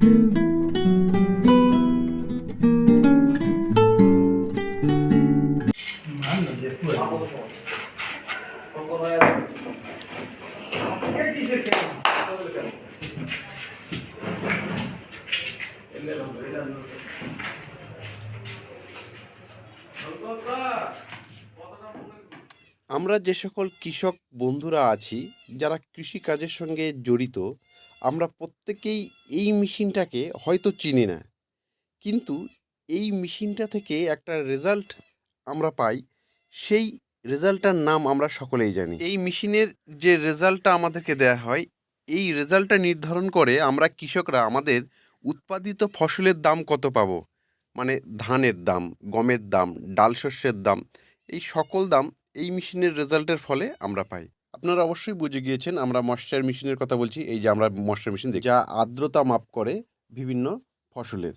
আমরা যে সকল কৃষক বন্ধুরা আছি যারা কৃষিকাজের সঙ্গে জড়িত আমরা প্রত্যেকেই এই মেশিনটাকে হয়তো চিনি না। কিন্তু এই মেশিনটা থেকে একটা রেজাল্ট আমরা পাই, সেই রেজাল্টটার নাম আমরা সকলেই জানি। এই মেশিনের যে রেজাল্টটা আমাদেরকে দেয়া হয়, এই রেজাল্টটা নির্ধারণ করে আমরা কৃষকরা আমাদের উৎপাদিত ফসলের দাম কত পাবো? মানে ধানের দাম, গমের দাম, ডাল শস্যের দাম, এই সকল দাম এই মেশিনের রেজাল্টের ফলে আমরা পাই। আপনারা অবশ্যই বুঝে গিয়েছেন আমরা ময়শ্চার মেশিনের কথা বলছি এই যে আমরা ময়শ্চার মেশিন দেখি যা আর্দ্রতা মাপ করে বিভিন্ন ফসলের।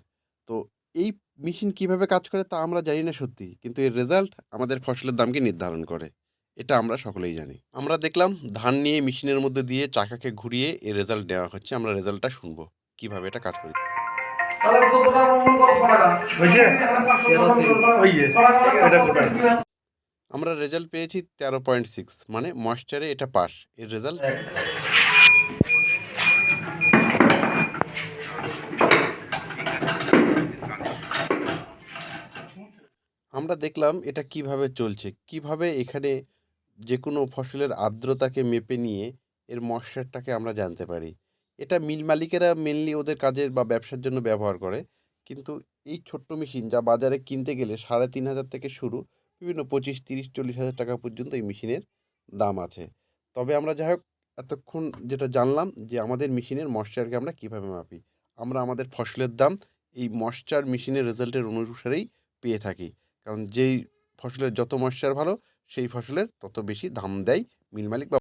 তো এই মেশিন কীভাবে কাজ করে তা আমরা জানি না সত্যি কিন্তু এর রেজাল্ট আমাদের ফসলের দামকে নির্ধারণ করে। এটা আমরা সকলেই জানি। আমরা দেখলাম ধান নিয়ে মেশিনের মধ্যে দিয়ে চাকাকে ঘুরিয়ে এর রেজাল্ট দেওয়া হচ্ছে। আমরা রেজাল্টটা শুনব কীভাবে এটা কাজ করে। মন? ওই যে, এটা? আমরা রেজাল্ট পেয়েছি তেরো পয়েন্ট সিক্স মানে ময়শ্চারে এটা পাস। এর রেজাল্ট আমরা দেখলাম এটা কীভাবে চলছে। কীভাবে এখানে যে কোনো ফসলের আর্দ্রতাকে মেপে নিয়ে এর ময়শ্চারটাকে আমরা জানতে পারি। এটা মিল মালিকেরা মেনলি ওদের কাজের বা ব্যবসার জন্য ব্যবহার করে। কিন্তু এই ছোট্ট মেশিন যা বাজারে কিনতে গেলে সাড়ে তিন হাজার থেকে শুরু বিভিন্ন পঁচিশ, তিরিশ, চল্লিশ হাজার টাকা পর্যন্ত এই মেশিনের দাম আছে। তবে আমরা যাই হোক এতক্ষণ যেটা জানলাম যে আমাদের মেশিনের ময়শ্চারকে আমরা কীভাবে মাপি, আমরা আমাদের ফসলের দাম এই ময়শ্চার মেশিনের রেজাল্টের অনুসারেই পেয়ে থাকি। কারণ যেই ফসলের যত ময়শ্চার ভালো, সেই ফসলের তত বেশি দাম দেয় মিল মালিক বা